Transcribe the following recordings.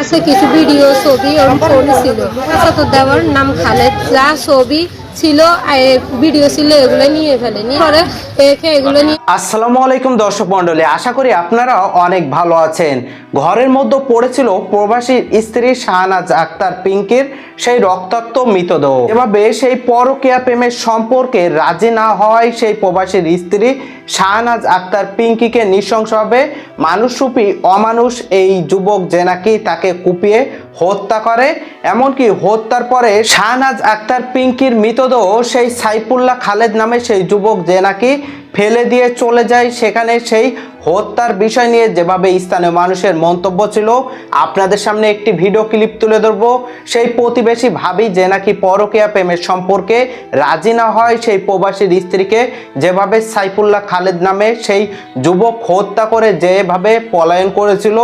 কাছে কিছু ভিডিও ছবি ওর ফোন ছিল। তো দেওয়ার নাম খালেদ যা ছবি সেই রক্তাক্ত মৃতদেহ। এভাবে সেই পরকীয়া প্রেমের সম্পর্কে রাজি না হওয়ায় সেই প্রবাসীর স্ত্রী শাহনাজ আক্তার পিঙ্কিকে নৃশংসভাবে মানুষরূপী অমানুষ এই যুবক যে নাকি তাকে কুপিয়ে হত্যা করে, এমনকি হত্যার পরে শাহনাজ আক্তার পিঙ্কির মৃতদেহ সেই সাইফুল্লাহ খালেদ নামে সেই যুবক যে নাকি ফেলে দিয়ে চলে যায়। সেখানে সেই হত্যার বিষয় নিয়ে যেভাবে স্থানীয় মানুষের মন্তব্য ছিল, আপনাদের সামনে একটি ভিডিও ক্লিপ তুলে ধরবো। সেই প্রতিবেশী ভাবি যে নাকি পরকীয়া প্রেমের সম্পর্কে রাজি না হয় সেই প্রবাসীর স্ত্রীকে, যেভাবে সাইফুল্লাহ খালেদ নামে সেই যুবক হত্যা করে যেভাবে পলায়ন করেছিল,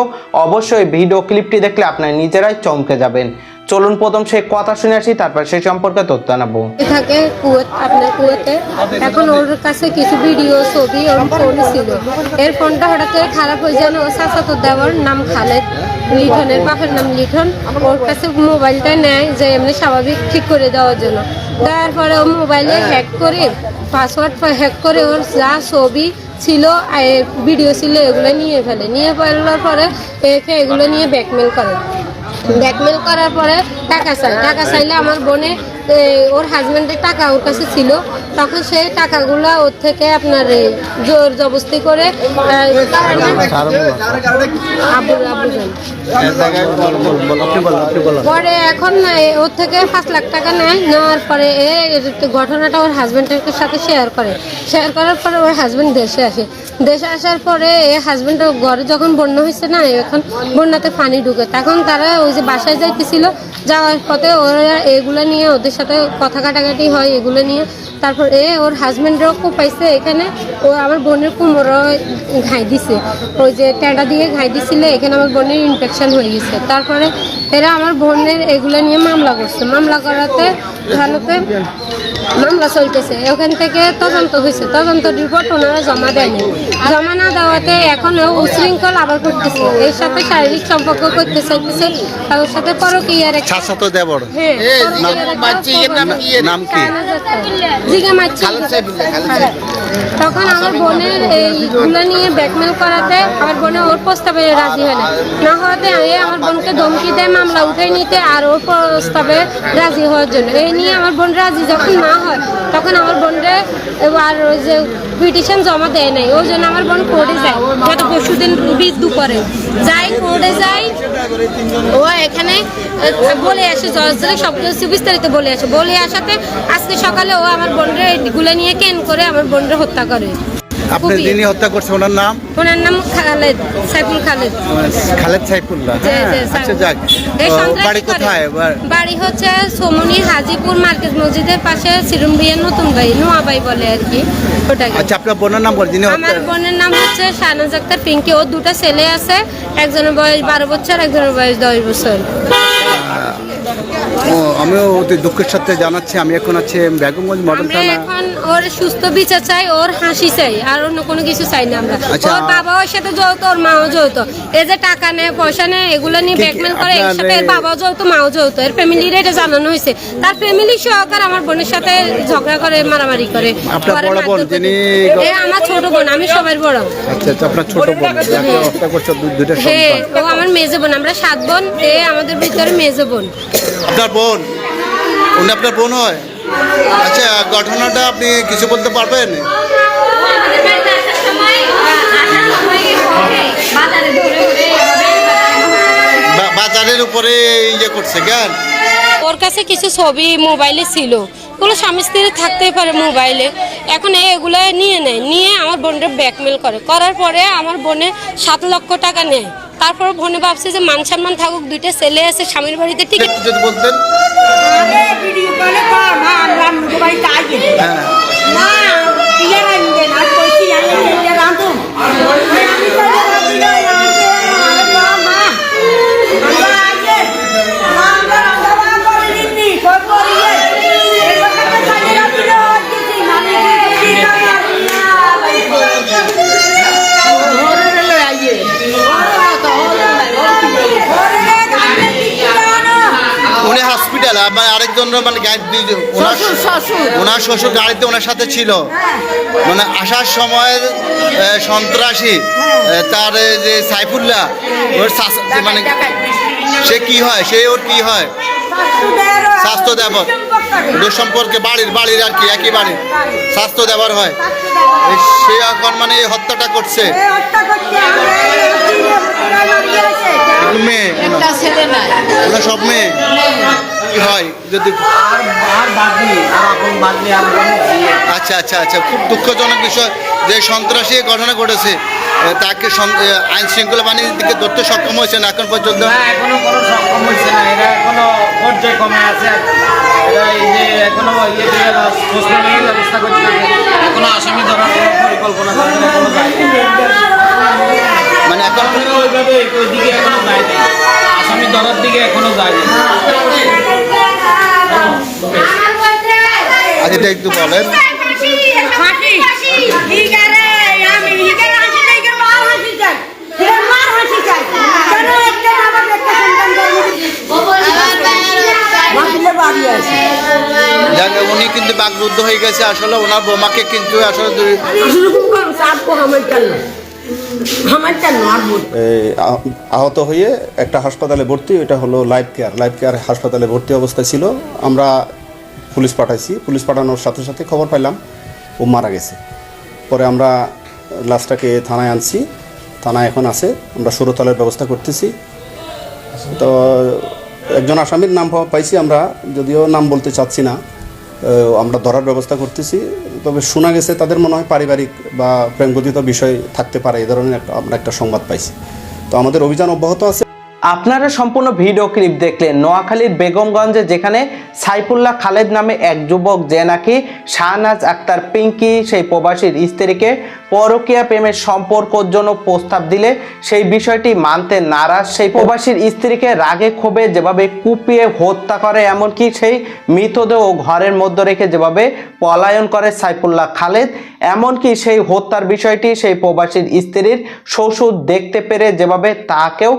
অবশ্যই ভিডিও ক্লিপটি দেখলে আপনারা নিজেরাই চমকে যাবেন। চলুন, প্রথম সে কথা শুনে আসি, তারপর সেই সম্পর্কে তথ্য জানাব থাকে কুয়েত, আপনার কুয়েতে। এখন ওর কাছে কিছু ভিডিও ছবি ওর ফোন ছিল। এর ফোনটা হঠাৎ করে খারাপ হয়ে যায় ওর চাচাতো দেওয়ার নাম খালেদ লিঠনের বাপের নাম লিঠন ওর কাছে মোবাইলটা নেয় যে এমনি স্বাভাবিক ঠিক করে দেওয়ার জন্য। দেওয়ার পরে ও মোবাইলে হ্যাক করে পাসওয়ার্ড হ্যাক করে ওর যা ছবি ছিল ভিডিও ছিল, এগুলো নিয়ে ফেলে। নিয়ে ফেলার পরে একে এগুলো নিয়ে ব্যাকমেল করে। ব্ল্যাকমেল করার পরে টাকা চাই। টাকা চাইলে আমার বোনে ওর হাজব্যান্ডের টাকা ওর কাছে ছিল। তখন সেই টাকাগুলো ওর থেকে আপনার জোর জবস্তি করে পরে এখন ওর থেকে পাঁচ লাখ টাকা নেয়। নেওয়ার পরে ঘটনাটা ওর হাজব্যান্ডের সাথে শেয়ার করে। শেয়ার করার পরে ওর হাজব্যান্ড দেশে আসে। দেশে আসার পরে এ হাজব্যান্ড ঘরে যখন বন্যা হয়েছে না, এখন বন্যাতে পানি ঢুকে। তখন তারা ওই যে বাসায় যাইতেছিল যাওয়ার পথে ওরা এগুলো নিয়ে ওদের সাথে কথা কাটাকাটি হয়, এগুলো নিয়ে। তারপর এ ওর হাজব্যান্ডরাও খুব পাইছে এখানে। ও আমার বোনের কুমোরও ঘাই দিছে। ওই যে ট্যাঁটা দিয়ে ঘাই দিছিল, এখানে আমার বোনের ইনফেকশন হয়ে গেছে। তারপরে এরা আমার বোনের এগুলো নিয়ে মামলা করছে। মামলা করাতে ভালোতে মামলা চলতেছে। ওখান থেকে তদন্ত হয়েছে। তদন্ত রিপোর্ট ওনারা জমা দেয়নি। জমা না দেওয়াতে এখন ও উশৃঙ্খল আবার করতেছে। এর সাথে শারীরিক সম্পর্ক করতে চাইতেছে। আর সাথে পরকীয়ার একটা শাশ্বত দেবর। হ্যাঁ নাম- বাচ্চির নাম কি এর? নাম কি? জিগা মাছি হ্যাঁ। তখন আমার বোনের এইগুলো নিয়ে ব্যাকমেল করাতে আমার বোনে ওর প্রস্তাবে রাজি হয় না না হওয়াতে এ আমার বোনকে ধমকি দেয় মামলা উঠাই নিতে আর ওর প্রস্তাবে রাজি হওয়ার জন্য। এই নিয়ে আমার বোন রাজি। যখন না হয়, তখন আমার বোনরে আর ওই যে পিটিশন জমা দেয় নাই, ওই জন্য আমার বোন কোর্টে যায়। গত পরশুদিন দিন করে যাই কোর্টে যাই, ও এখানে বলে আসে জজরে সব কিছু বিস্তারিত বলে আসে। বলে আসাতে আজকে সকালে ও আমার বোনরে গুলে নিয়ে কেন করে আমার বোনরে হত্যা করে? আপনি যিনি হত্যা করছে ওনার নাম? ওনার নাম খালেদ সাইফুল খালেদ। খালেদ সাইফুল্লাহ আচ্ছা যাক। এই বাড়ি কোথায়? বাড়ি হচ্ছে সোমনি হাজিপুর মার্কেট মসজিদের পাশে সিরুমবিয়া নতুন বাড়ি নোয়াবাই বলে আর কি ওটাকে আচ্ছা আপনার বোনের নাম বল যিনি আমার বোনের নাম হচ্ছে শাহনাজ আক্তার পিঙ্কি। ও দুটো ছেলে আছে একজনের বয়স বারো বছর একজনের বয়স দশ বছর। ও, আমিও অতি দুঃখের সাথে জানাচ্ছি আমি এখন আছি বেগমগঞ্জ মডেল থানা। এখন ওর সুস্থ বিচার চাই ওর হাসি চাই আর অন্য কোনো কিছু চাই না আমরা। আচ্ছা। ওর বাবা ওর সাথে যৌথ ওর মাও যৌথ। এই যে টাকা নেয় পয়সা নেয় এগুলো নিয়ে ব্যাকমেল করে এর আপনার সাথে এর বাবাও যৌথ মাও যৌথ। এর ফ্যামিলির এটা জানানো হয়েছে। তার ফ্যামিলি সহকার আমার বোনের সাথে ঝগড়া করে মারামারি করে। আপনার পরে বড় বোন মারধর করে। যিনি এ আমার ছোট বোন আমি সবার বড়। আচ্ছা আচ্ছা আপনার ছোট বোন যাকে হত্যা করছে দু- দুইটা হ্যাঁ ও আমার মেজে বোন আমরা সাত বোন এ আমাদের ভিতরে মেজে বোন। আপনার বোন? উনি আপনার বোন হয়? আচ্ছা ঘটনাটা আপনি কিছু বলতে পারবেন? বাজারের উপরে ইয়ে করছে কেন? ওর কাছে কিছু ছবি মোবাইলে ছিল। ওগুলো স্বামী স্ত্রী থাকতেই পারে মোবাইলে। এখন এগুলো নিয়ে নেয়। নিয়ে আমার বোনটা ব্যাকমেল করে। করার পরে আমার বোনে সাত লক্ষ টাকা নেয়। তারপর বোনে ভাবছে যে মান সম্মান থাকুক দুইটা ছেলে আছে স্বামীর বাড়িতে ঠিক যদি বলতেন। ভিডিও আর আমার আরেকজন মানে গাড়ি দুইজন- ওনার ওনার শ্বশুর গাড়িতে ওনার সাথে ছিল। হ্যাঁ। মানে আসার সময় সন্ত্রাসী তার যে সাইফুল্লাহ ওর শাস- মানে সে কি হয়? সে ওর কি হয়? স্বাস্থ্য দেবর দুঃসম্পর্কে। বাড়ির বাড়ির আর কি একই বাড়ির স্বাস্থ্য দেবর হয়। সে এখন মানে এই হত্যাটা করছে। মেয়ে? একটা ছেলে নাই। ওরা সব মেয়ে? কি হয় যদি আচ্ছা আচ্ছা আচ্ছা খুব দুঃখজনক বিষয় যে সন্ত্রাসী ঘটনা ঘটেছে। তাকে আইন শৃঙ্খলা বাহিনীর দিকে ধরতে সক্ষম হয়েছে না এখন পর্যন্ত? না এখনও কোনো সক্ষম হচ্ছে না। এরা এখনও পর্যায়ে কমে আছে এখনও ইয়ে ব্যবস্থা এখনও আসামি ধরার কোনো পরিকল্পনা মানে এখন ওইভাবে ওইদিকে এখনও যায়নি। আসামি ধরার দিকে এখনও যায়নি। আজ এটা একটু বলেন। উনি কিন্তু বাকরুদ্ধ হয়ে গেছে। আসলে ওনার বোমাকে কিন্তু আসলে আহত হয়ে একটা হাসপাতালে ভর্তি, এটা হলো লাইফ কেয়ার লাইফ কেয়ার হাসপাতালে ভর্তি অবস্থায় ছিল। আমরা পুলিশ পাঠাইছি। পুলিশ পাঠানোর সাথে সাথে খবর পাইলাম, ও মারা গেছে। পরে আমরা লাশটাকে থানায় আনছি। থানায় এখন আছে। আমরা সুরতলের ব্যবস্থা করতেছি। তো একজন আসামির নাম পাইছি আমরা, যদিও নাম বলতে চাচ্ছি না। আমরা ধরার ব্যবস্থা করতেছি। তবে শোনা গেছে তাদের মনে হয় পারিবারিক বা প্রেমগতিত বিষয় থাকতে পারে, এ ধরনের একটা আমরা একটা সংবাদ পাইছি। তো আমাদের অভিযান অব্যাহত আছে। আপনারা সম্পূর্ণ ভিডিও ক্লিপ দেখলেন নোয়াখালীর বেগমগঞ্জে যেখানে সাইফুল্লাহ খালেদ নামে এক যুবক যে নাকি শাহনাজ আক্তার পিঙ্কি, সেই প্রবাসীর স্ত্রীকে পরকীয়া প্রেমের সম্পর্কর জন্য প্রস্তাব দিলে সেই বিষয়টি মানতে নারাজ। সেই প্রবাসীর স্ত্রীকে রাগে ক্ষোভে যেভাবে কুপিয়ে হত্যা করে, এমনকি সেই মৃতদেহ ঘরের মধ্যে রেখে যেভাবে পলায়ন করে সাইফুল্লাহ খালেদ, এমনকি সেই হত্যার বিষয়টি সেই প্রবাসীর স্ত্রীর শ্বশুর দেখতে পেরে যেভাবে তাকেও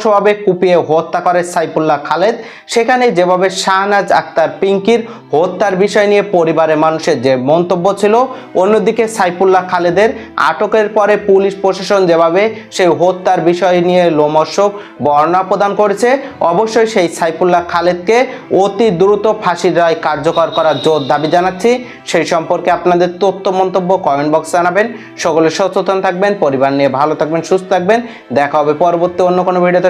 নৃশংসভাবে কুপিয়ে হত্যা করে সাইফুল্লাহ খালেদ। সেখানে যেভাবে শাহনাজ আক্তার পিঙ্কির হত্যার বিষয় নিয়ে পরিবারের মানুষের যে মন্তব্য ছিল, অন্যদিকে সাইফুল্লাহ খালেদের আটকের পরে পুলিশ প্রশাসন যেভাবে সেই হত্যার বিষয় নিয়ে লোমর্ষক বর্ণনা প্রদান করেছে, অবশ্যই সেই সাইফুল্লাহ খালেদকে অতি দ্রুত ফাঁসির রায় কার্যকর করার জোর দাবি জানাচ্ছি। সেই সম্পর্কে আপনাদের তথ্য মন্তব্য কমেন্ট বক্সে জানাবেন। সকলে সচেতন থাকবেন, পরিবার নিয়ে ভালো থাকবেন, সুস্থ থাকবেন। দেখা হবে পরবর্তী অন্য কোনো ভিডিওতে।